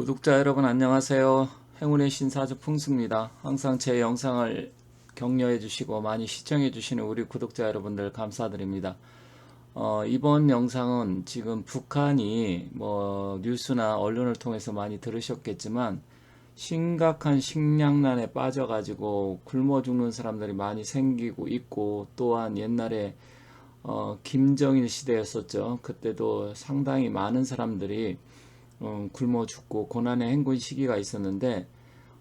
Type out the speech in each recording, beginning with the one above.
구독자 여러분 안녕하세요. 행운의 신사주 풍수입니다. 항상 제 영상을 격려해 주시고 많이 시청해 주시는 우리 구독자 여러분들 감사드립니다. 어, 이번 영상은 지금 북한이 뭐 뉴스나 언론을 통해서 많이 들으셨겠지만 심각한 식량난에 빠져가지고 굶어 죽는 사람들이 많이 생기고 있고 또한 옛날에 어, 김정일 시대였었죠. 그때도 상당히 많은 사람들이 어, 굶어 죽고 고난의 행군 시기가 있었는데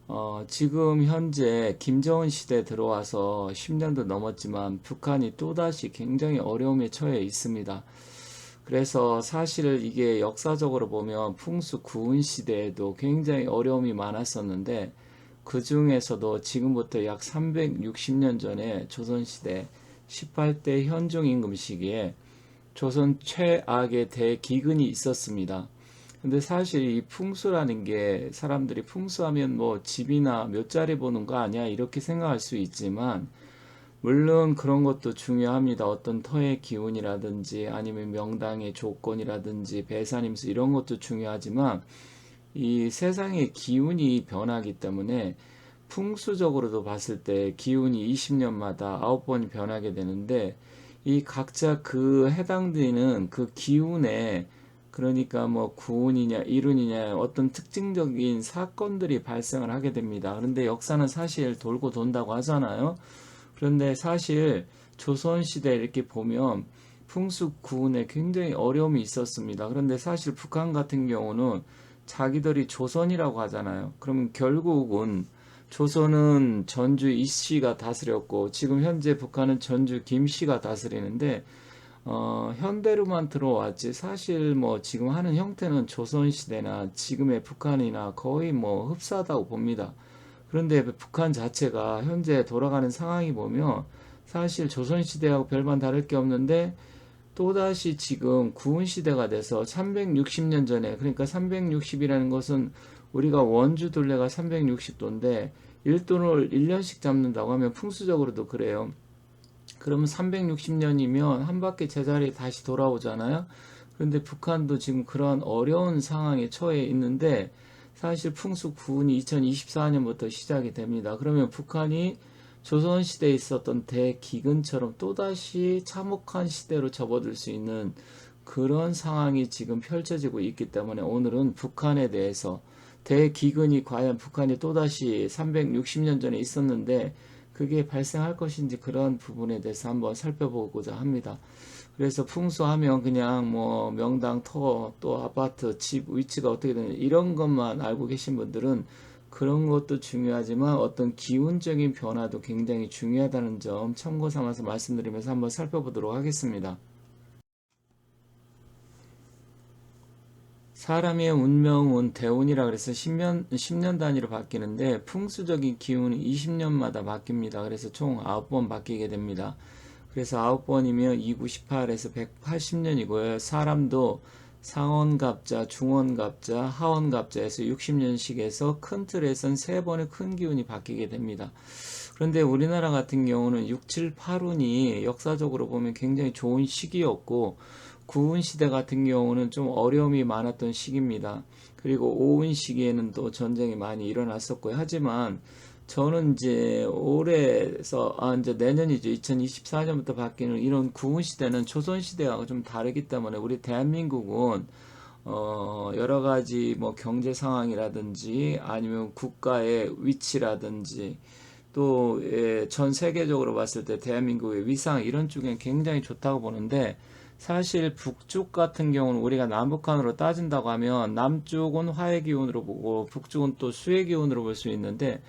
어, 지금 현재 김정은 시대 들어와서 10년도 넘었지만 북한이 또다시 굉장히 어려움에 처해 있습니다. 그래서 사실 이게 역사적으로 보면 풍수 구은 시대에도 굉장히 어려움이 많았었는데 그 중에서도 지금부터 약 360년 전에 조선시대 18대 현종 임금 시기에 조선 최악의 대기근이 있었습니다. 근데 사실 이 풍수라는 게 사람들이 풍수하면 뭐 집이나 몇 자리 보는 거 아니야 이렇게 생각할 수 있지만 물론 그런 것도 중요합니다. 어떤 터의 기운이라든지 아니면 명당의 조건이라든지 배산임수 이런 것도 중요하지만 이 세상의 기운이 변하기 때문에 풍수적으로도 봤을 때 기운이 20년마다 9번이 변하게 되는데 이 각자 그 해당되는 그 기운에 그러니까 뭐 구운이냐 이룬이냐 어떤 특징적인 사건들이 발생을 하게 됩니다. 그런데 역사는 사실 돌고 돈다고 하잖아요. 그런데 사실 조선시대 이렇게 보면 풍수 구운에 굉장히 어려움이 있었습니다. 그런데 사실 북한 같은 경우는 자기들이 조선이라고 하잖아요. 그러면 결국은 조선은 전주 이씨가 다스렸고 지금 현재 북한은 전주 김씨가 다스리는데 어, 현대로만 들어왔지 사실 뭐 지금 하는 형태는 조선시대나 지금의 북한이나 거의 뭐 흡사하다고 봅니다. 그런데 북한 자체가 현재 돌아가는 상황이 보면 사실 조선시대하고 별반 다를 게 없는데 또다시 지금 구운시대가 돼서 360년 전에 그러니까 360이라는 것은 우리가 원주 둘레가 360도인데 1돈을 1년씩 잡는다고 하면 풍수적으로도 그래요. 그러면 360년이면 한 바퀴 제자리에 다시 돌아오잖아요. 그런데 북한도 지금 그런 어려운 상황에 처해 있는데 사실 풍수 구운이 2024년부터 시작이 됩니다. 그러면 북한이 조선시대에 있었던 대기근처럼 또다시 참혹한 시대로 접어들 수 있는 그런 상황이 지금 펼쳐지고 있기 때문에 오늘은 북한에 대해서 대기근이 과연 북한이 또다시 360년 전에 있었는데 그게 발생할 것인지 그런 부분에 대해서 한번 살펴보고자 합니다. 그래서 풍수하면 그냥 뭐 명당, 터, 또 아파트, 집 위치가 어떻게 되는 이런 것만 알고 계신 분들은 그런 것도 중요하지만 어떤 기운적인 변화도 굉장히 중요하다는 점 참고 삼아서 말씀드리면서 한번 살펴보도록 하겠습니다. 사람의 운명은 대운이라 그래서 10년, 10년 단위로 바뀌는데 풍수적인 기운은 20년마다 바뀝니다. 그래서 총 9번 바뀌게 됩니다. 그래서 9번이면 2, 9, 18에서 180년이고요. 사람도 상원갑자, 중원갑자, 하원갑자에서 60년씩에서 큰 틀에선 3번의 큰 기운이 바뀌게 됩니다. 그런데 우리나라 같은 경우는 6, 7, 8운이 역사적으로 보면 굉장히 좋은 시기였고 구운 시대 같은 경우는 좀 어려움이 많았던 시기입니다. 그리고 오운 시기에는 또 전쟁이 많이 일어났었고요. 하지만 저는 이제 올해서 아 이제 내년이죠. 2024년부터 바뀌는 이런 구운 시대는 조선 시대하고 좀 다르기 때문에 우리 대한민국은 어 여러 가지 뭐 경제 상황이라든지 아니면 국가의 위치라든지 또전 세계적으로 봤을 때 대한민국의 위상 이런 쪽엔 굉장히 좋다고 보는데 사실 북쪽 같은 경우는 우리가 남북한으로 따진다고 하면 남쪽은 화의 기운으로 보고 북쪽은 또 수의 기운으로 볼 수 있는데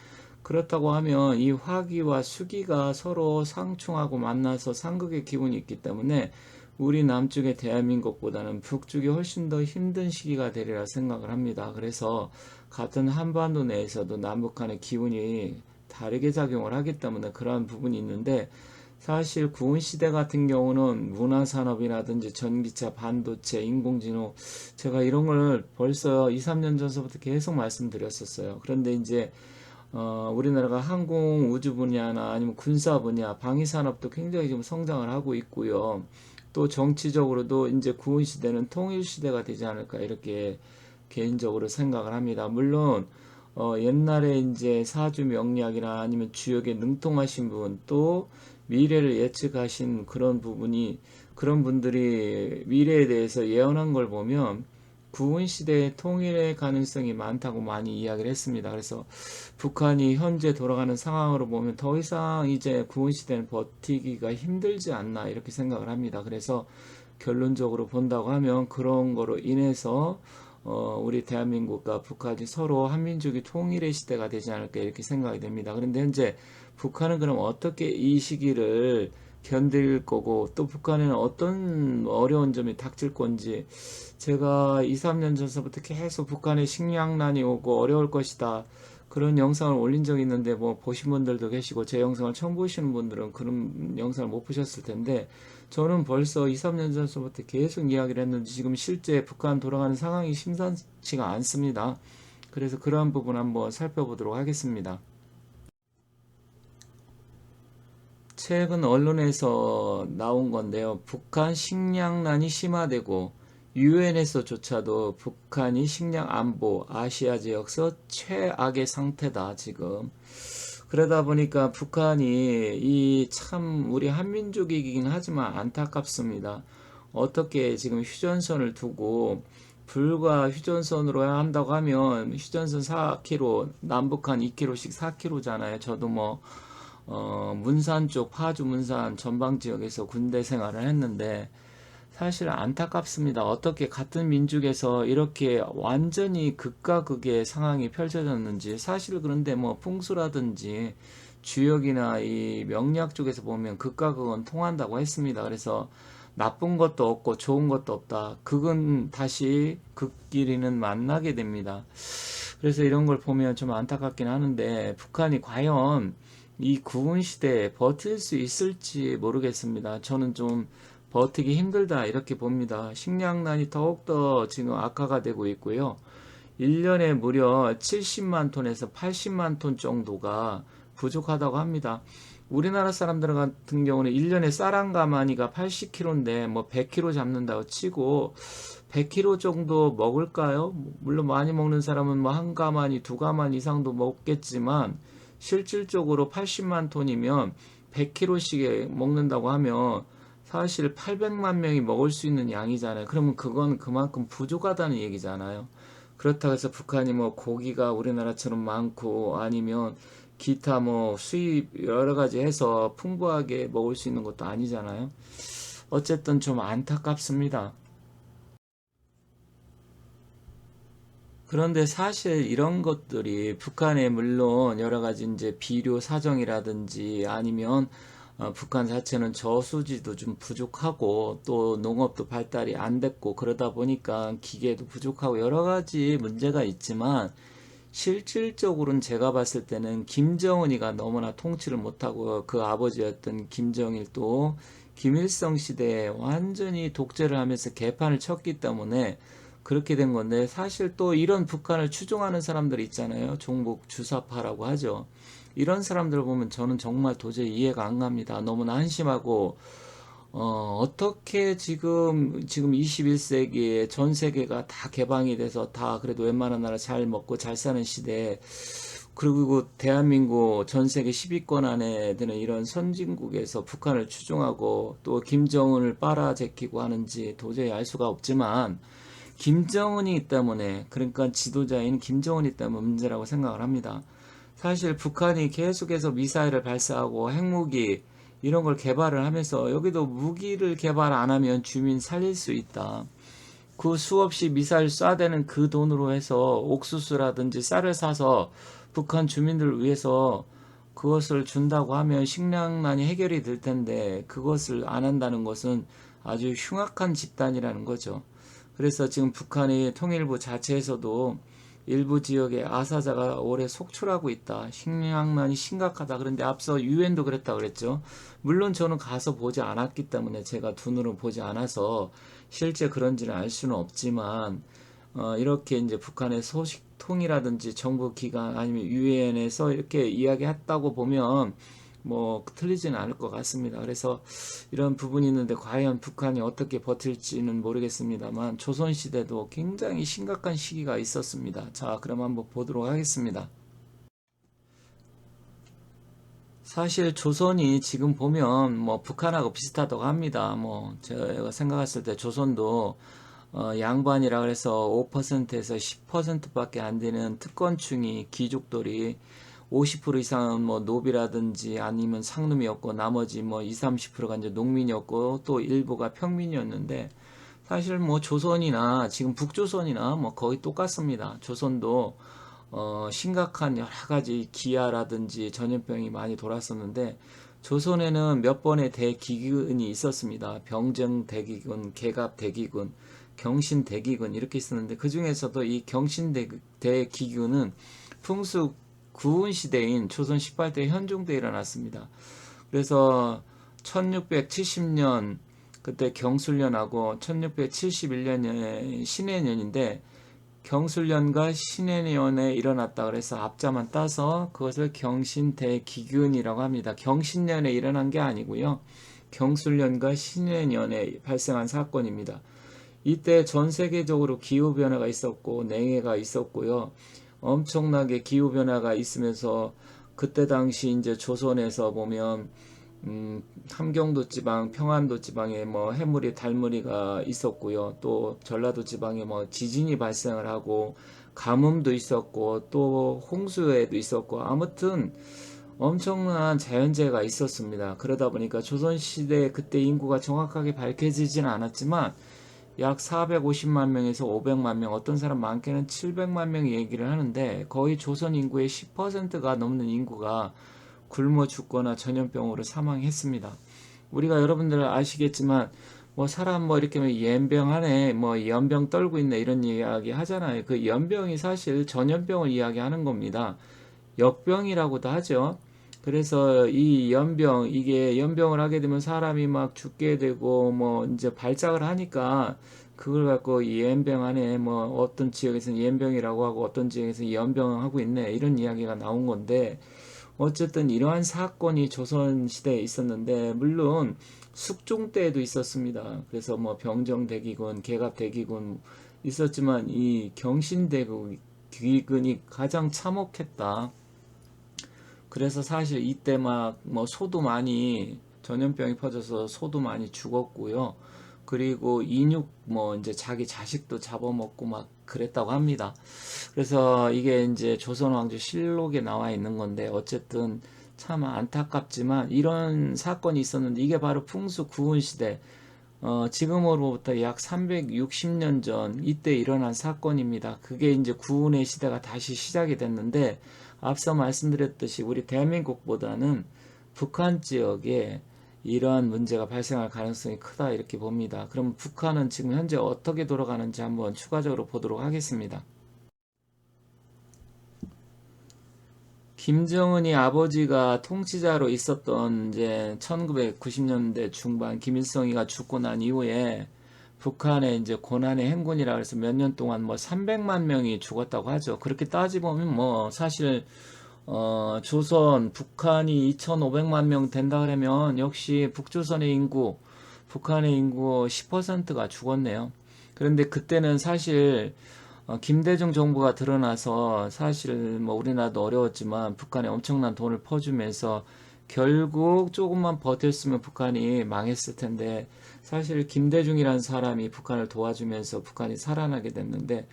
그렇다고 하면 이 화기와 수기가 서로 상충하고 만나서 상극의 기운이 있기 때문에 우리 남쪽의 대한민국보다는 북쪽이 훨씬 더 힘든 시기가 되리라 생각을 합니다. 그래서 같은 한반도 내에서도 남북한의 기운이 다르게 작용을 하기 때문에 그러한 부분이 있는데 사실 구은 시대 같은 경우는 문화산업이라든지 전기차, 반도체, 인공지능 제가 이런 걸 벌써 2, 3년 전서부터 계속 말씀드렸었어요. 그런데 이제 어, 우리나라가 항공 우주 분야나 아니면 군사 분야, 방위 산업도 굉장히 지금 성장을 하고 있고요. 또 정치적으로도 이제 구은 시대는 통일 시대가 되지 않을까 이렇게 개인적으로 생각을 합니다. 물론 어, 옛날에 이제 사주 명리학이나 아니면 주역에 능통하신 분, 또 미래를 예측하신 그런 부분이 그런 분들이 미래에 대해서 예언한 걸 보면 구은 시대의 통일의 가능성이 많다고 많이 이야기를 했습니다. 그래서 북한이 현재 돌아가는 상황으로 보면 더 이상 이제 구은 시대는 버티기가 힘들지 않나 이렇게 생각을 합니다. 그래서 결론적으로 본다고 하면 그런 거로 인해서 어, 우리 대한민국과 북한이 서로 한민족이 통일의 시대가 되지 않을까 이렇게 생각이 됩니다. 그런데 현재 북한은 그럼 어떻게 이 시기를 견딜 거고 또 북한에는 어떤 어려운 점이 닥칠 건지 제가 2, 3년 전서부터 계속 북한에 식량난이 오고 어려울 것이다. 그런 영상을 올린 적이 있는데 뭐 보신 분들도 계시고 제 영상을 처음 보시는 분들은 그런 영상을 못 보셨을 텐데 저는 벌써 2, 3년 전서부터 계속 이야기를 했는데 지금 실제 북한 돌아가는 상황이 심상치가 않습니다. 그래서 그러한 부분 한번 살펴보도록 하겠습니다. 최근 언론에서 나온 건데요. 북한 식량난이 심화되고 유엔에서조차도 북한이 식량 안보 아시아 지역서 최악의 상태다 지금. 그러다 보니까 북한이 이 참 우리 한민족이긴 하지만 안타깝습니다. 어떻게 지금 휴전선을 두고 불과 휴전선으로 한다고 하면 휴전선 4km, 남북한 2km씩 4km잖아요. 저도 뭐 어, 문산 쪽 파주 문산 전방 지역에서 군대 생활을 했는데 사실 안타깝습니다. 어떻게 같은 민족에서 이렇게 완전히 극과 극의 상황이 펼쳐졌는지 사실 그런데 뭐 풍수라든지 주역이나 이 명리학 쪽에서 보면 극과 극은 통한다고 했습니다. 그래서 나쁜 것도 없고 좋은 것도 없다. 극은 다시 극끼리는 만나게 됩니다. 그래서 이런 걸 보면 좀 안타깝긴 하는데 북한이 과연 이 구은 시대에 버틸 수 있을지 모르겠습니다. 저는 좀 버티기 힘들다 이렇게 봅니다. 식량난이 더욱더 지금 악화가 되고 있고요. 1년에 무려 70만 톤에서 80만 톤 정도가 부족하다고 합니다. 우리나라 사람들 같은 경우는 1년에 쌀한 가마니가 80kg인데 뭐 100kg 잡는다고 치고 100kg 정도 먹을까요? 물론 많이 먹는 사람은 뭐 한 가마니 두 가마니 이상도 먹겠지만 실질적으로 80만 톤이면 100kg씩 먹는다고 하면 사실 800만 명이 먹을 수 있는 양이잖아요. 그러면 그건 그만큼 부족하다는 얘기잖아요. 그렇다고 해서 북한이 뭐 고기가 우리나라처럼 많고 아니면 기타 뭐 수입 여러 가지 해서 풍부하게 먹을 수 있는 것도 아니잖아요. 어쨌든 좀 안타깝습니다. 그런데 사실 이런 것들이 북한에 물론 여러 가지 이제 비료 사정이라든지 아니면 어, 북한 자체는 저수지도 좀 부족하고 또 농업도 발달이 안 됐고 그러다 보니까 기계도 부족하고 여러 가지 문제가 있지만 실질적으로는 제가 봤을 때는 김정은이가 너무나 통치를 못하고 그 아버지였던 김정일도 김일성 시대에 완전히 독재를 하면서 개판을 쳤기 때문에 그렇게 된 건데 사실 또 이런 북한을 추종하는 사람들 있잖아요. 종북 주사파라고 하죠. 이런 사람들을 보면 저는 정말 도저히 이해가 안 갑니다. 너무나 한심하고 어, 어떻게 지금 지금 21세기에 전 세계가 다 개방이 돼서 다 그래도 웬만한 나라 잘 먹고 잘 사는 시대에 그리고 대한민국 전 세계 10위권 안에 드는 이런 선진국에서 북한을 추종하고 또 김정은을 빨아 제끼고 하는지 도저히 알 수가 없지만 김정은이 때문에 그러니까 지도자인 김정은이 때문에 문제라고 생각을 합니다. 사실 북한이 계속해서 미사일을 발사하고 핵무기 이런 걸 개발을 하면서 여기도 무기를 개발 안 하면 주민 살릴 수 있다. 그 수없이 미사일 쏴대는 그 돈으로 해서 옥수수라든지 쌀을 사서 북한 주민들을 위해서 그것을 준다고 하면 식량난이 해결이 될 텐데 그것을 안 한다는 것은 아주 흉악한 집단이라는 거죠. 그래서 지금 북한의 통일부 자체에서도 일부 지역에 아사자가 올해 속출하고 있다. 식량난이 심각하다. 그런데 앞서 유엔도 그랬다 그랬죠. 물론 저는 가서 보지 않았기 때문에 제가 두 눈으로 보지 않아서 실제 그런지는 알 수는 없지만 어, 이렇게 이제 북한의 소식통이라든지 정부 기관 아니면 유엔에서 이렇게 이야기했다고 보면 뭐 틀리지는 않을 것 같습니다. 그래서 이런 부분이 있는데 과연 북한이 어떻게 버틸지는 모르겠습니다만 조선 시대도 굉장히 심각한 시기가 있었습니다. 자, 그럼 한번 보도록 하겠습니다. 사실 조선이 지금 보면 뭐 북한하고 비슷하다고 합니다. 뭐 제가 생각했을 때 조선도 어, 양반이라 그래서 5%에서 10%밖에 안 되는 특권층이 귀족들이 50% 이상은 뭐 노비라든지 아니면 상놈이었고 나머지 뭐 20, 30%가 이제 농민이었고 또 일부가 평민이었는데 사실 뭐 조선이나 지금 북조선이나 뭐 거의 똑같습니다. 조선도 어, 심각한 여러 가지 기아라든지 전염병이 많이 돌았었는데 조선에는 몇 번의 대기근이 있었습니다. 병정 대기근, 개갑 대기근, 경신 대기근 이렇게 있었는데 그 중에서도 이 경신 대기근은 풍수 구운 시대인 조선 18대 현종 때 일어났습니다. 그래서 1670년 그때 경술년하고 1671년에 신해년인데 경술년과 신해년에 일어났다 그래서 앞자만 따서 그것을 경신대기근이라고 합니다. 경신년에 일어난 게 아니고요. 경술년과 신해년에 발생한 사건입니다. 이때 전 세계적으로 기후 변화가 있었고 냉해가 있었고요. 엄청나게 기후 변화가 있으면서 그때 당시 이제 조선에서 보면 음, 함경도 지방, 평안도 지방에 뭐 해물이 달무리가 있었고요. 또 전라도 지방에 뭐 지진이 발생을 하고 가뭄도 있었고 또 홍수에도 있었고 아무튼 엄청난 자연재해가 있었습니다. 그러다 보니까 조선시대 그때 인구가 정확하게 밝혀지지는 않았지만 약 450만 명에서 500만 명, 어떤 사람 많게는 700만 명 얘기를 하는데 거의 조선 인구의 10%가 넘는 인구가 굶어 죽거나 전염병으로 사망했습니다. 우리가 여러분들 아시겠지만 뭐 사람 뭐 이렇게 뭐 연병하네 뭐 연병 떨고 있네 이런 이야기 하잖아요. 그 연병이 사실 전염병을 이야기하는 겁니다. 역병이라고도 하죠. 그래서 이 연병 이게 연병을 하게 되면 사람이 막 죽게 되고 뭐 이제 발작을 하니까 그걸 갖고 연병 안에 뭐 어떤 지역에서는 연병이라고 하고 어떤 지역에서는 연병하고 있네 이런 이야기가 나온 건데 어쨌든 이러한 사건이 조선 시대에 있었는데 물론 숙종 때에도 있었습니다. 그래서 뭐 병정 대기군, 개갑 대기군 있었지만 이 경신 대기군이 가장 참혹했다. 그래서 사실 이때 막 뭐 소도 많이 전염병이 퍼져서 소도 많이 죽었고요. 그리고 인육 뭐 이제 자기 자식도 잡아먹고 막 그랬다고 합니다. 그래서 이게 이제 조선 왕조 실록에 나와 있는 건데 어쨌든 참 안타깝지만 이런 사건이 있었는데 이게 바로 풍수 구운 시대 어, 지금으로부터 약 360년 전 이때 일어난 사건입니다. 그게 이제 구운의 시대가 다시 시작이 됐는데 앞서 말씀드렸듯이 우리 대한민국보다는 북한 지역에 이러한 문제가 발생할 가능성이 크다 이렇게 봅니다. 그럼 북한은 지금 현재 어떻게 돌아가는지 한번 추가적으로 보도록 하겠습니다. 김정은이 아버지가 통치자로 있었던 이제 1990년대 중반 김일성이가 죽고 난 이후에 북한의 이제 고난의 행군이라 해서 몇 년 동안 뭐 300만 명이 죽었다고 하죠. 그렇게 따지보면 뭐 사실 어, 조선, 북한이 2,500만 명 된다 그러면 역시 북조선의 인구, 북한의 인구 10%가 죽었네요. 그런데 그때는 사실 어, 김대중 정부가 드러나서 사실 뭐 우리나라도 어려웠지만 북한에 엄청난 돈을 퍼주면서 결국 조금만 버텼으면 북한이 망했을 텐데 사실 김대중이라는 사람이 북한을 도와주면서 북한이 살아나게 됐는데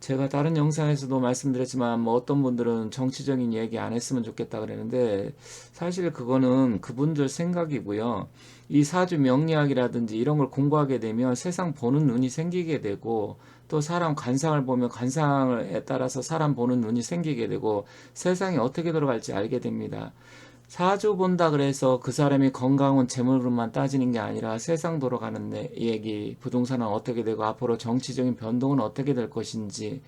제가 다른 영상에서도 말씀드렸지만 뭐 어떤 분들은 정치적인 얘기 안 했으면 좋겠다 그랬는데 사실 그거는 그분들 생각이고요. 이 사주 명리학이라든지 이런 걸 공부하게 되면 세상 보는 눈이 생기게 되고 또 사람 관상을 보면 관상에 따라서 사람 보는 눈이 생기게 되고 세상이 어떻게 돌아갈지 알게 됩니다. 사주 본다 그래서 그 사람이 건강은 재물로만 따지는 게 아니라 세상 돌아가는 얘기, 부동산은 어떻게 되고 앞으로 정치적인 변동은 어떻게 될 것인지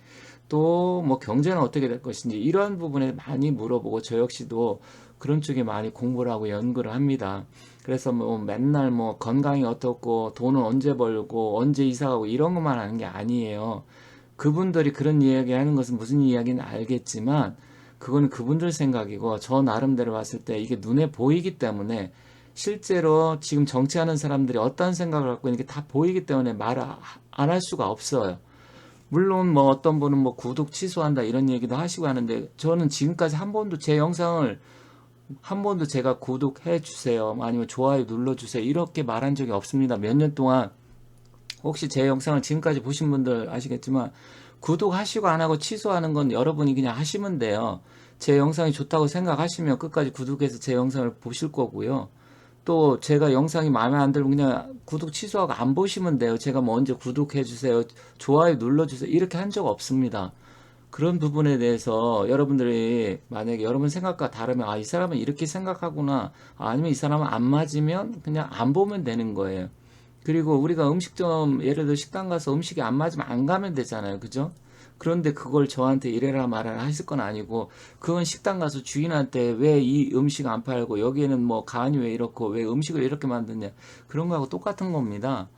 또 뭐 경제는 어떻게 될 것인지 이러한 부분에 많이 물어보고 저 역시도 그런 쪽에 많이 공부를 하고 연구를 합니다. 그래서 뭐 맨날 뭐 건강이 어떻고 돈은 언제 벌고 언제 이사 가고 이런 것만 하는 게 아니에요. 그분들이 그런 이야기 하는 것은 무슨 이야기는 알겠지만 그건 그분들 생각이고 저 나름대로 봤을 때 이게 눈에 보이기 때문에 실제로 지금 정치하는 사람들이 어떤 생각을 갖고 있는 게 다 보이기 때문에 말을 안할 수가 없어요. 물론 뭐 어떤 분은 뭐 구독 취소한다 이런 얘기도 하시고 하는데 저는 지금까지 한 번도 제 영상을 한 번도 제가 구독해 주세요 아니면 좋아요 눌러 주세요 이렇게 말한 적이 없습니다. 몇 년 동안 혹시 제 영상을 지금까지 보신 분들 아시겠지만 구독하시고 안 하고 취소하는 건 여러분이 그냥 하시면 돼요. 제 영상이 좋다고 생각하시면 끝까지 구독해서 제 영상을 보실 거고요. 또 제가 영상이 마음에 안 들면 그냥 구독 취소하고 안 보시면 돼요. 제가 뭐 언제 구독해 주세요. 좋아요 눌러 주세요. 이렇게 한 적 없습니다. 그런 부분에 대해서 여러분들이 만약에 여러분 생각과 다르면 아 이 사람은 이렇게 생각하구나 아, 아니면 이 사람은 안 맞으면 그냥 안 보면 되는 거예요. 그리고 우리가 음식점 예를 들어 식당 가서 음식이 안 맞으면 안 가면 되잖아요. 그죠? 그런데 그걸 저한테 이래라 말아라 하실 건 아니고 그건 식당 가서 주인한테 왜 이 음식 안 팔고 여기에는 뭐 간이 왜 이렇고 왜 음식을 이렇게 만드냐 그런 거하고 똑같은 겁니다.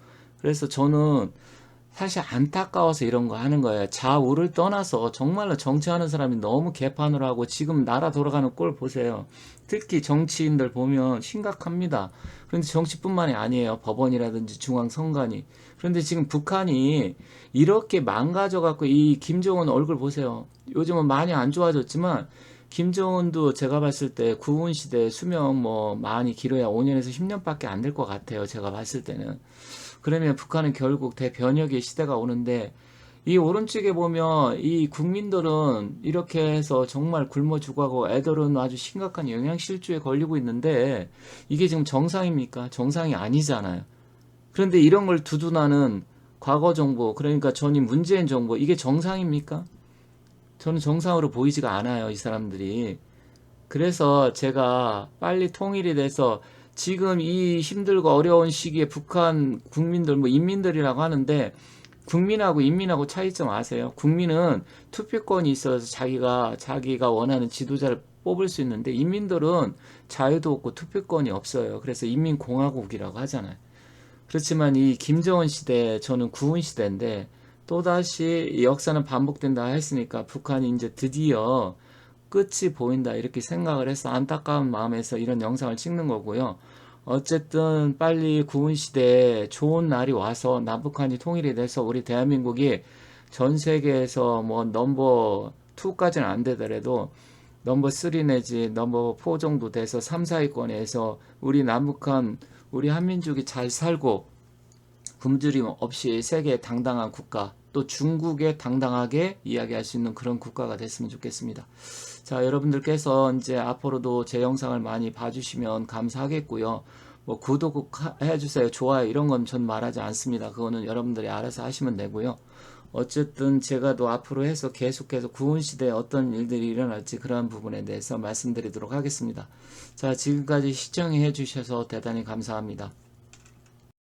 그래서 저는 사실 안타까워서 이런 거 하는 거예요. 좌우를 떠나서 정말로 정치하는 사람이 너무 개판으로 하고 지금 나라 돌아가는 꼴 보세요. 특히 정치인들 보면 심각합니다. 그런데 정치뿐만이 아니에요. 법원이라든지 중앙선관위. 그런데 지금 북한이 이렇게 망가져 갖고 이 김정은 얼굴 보세요. 요즘은 많이 안 좋아졌지만 김정은도 제가 봤을 때 구은 시대 수명 뭐 많이 길어야 5년에서 10년밖에 안 될 것 같아요. 제가 봤을 때는. 그러면 북한은 결국 대변혁의 시대가 오는데 이 오른쪽에 보면 이 국민들은 이렇게 해서 정말 굶어 죽어가고 애들은 아주 심각한 영양실조에 걸리고 있는데 이게 지금 정상입니까? 정상이 아니잖아요. 그런데 이런 걸 두둔하는 과거 정부, 그러니까 전임 문재인 정부, 이게 정상입니까? 저는 정상으로 보이지가 않아요, 이 사람들이. 그래서 제가 빨리 통일이 돼서 지금 이 힘들고 어려운 시기에 북한 국민들, 뭐 인민들이라고 하는데 국민하고 인민하고 차이점 아세요? 국민은 투표권이 있어서 자기가 자기가 원하는 지도자를 뽑을 수 있는데 인민들은 자유도 없고 투표권이 없어요. 그래서 인민공화국이라고 하잖아요. 그렇지만 이 김정은 시대 저는 구은 시대인데 또다시 역사는 반복된다 했으니까 북한이 이제 드디어 끝이 보인다 이렇게 생각을 해서 안타까운 마음에서 이런 영상을 찍는 거고요. 어쨌든 빨리 구은 시대에 좋은 날이 와서 남북한이 통일이 돼서 우리 대한민국이 전 세계에서 뭐 넘버 2까지는 안 되더라도 넘버 3 내지 넘버 4 정도 돼서 3, 4위권에서 우리 남북한 우리 한민족이 잘 살고 굶주림 없이 세계 당당한 국가 또 중국에 당당하게 이야기할 수 있는 그런 국가가 됐으면 좋겠습니다. 자, 여러분들께서 이제 앞으로도 제 영상을 많이 봐주시면 감사하겠고요. 뭐 구독 해 주세요, 좋아요 이런 건 전 말하지 않습니다. 그거는 여러분들이 알아서 하시면 되고요. 어쨌든 제가 또 앞으로 해서 계속해서 구은 시대에 어떤 일들이 일어날지 그러한 부분에 대해서 말씀드리도록 하겠습니다. 자, 지금까지 시청해 주셔서 대단히 감사합니다.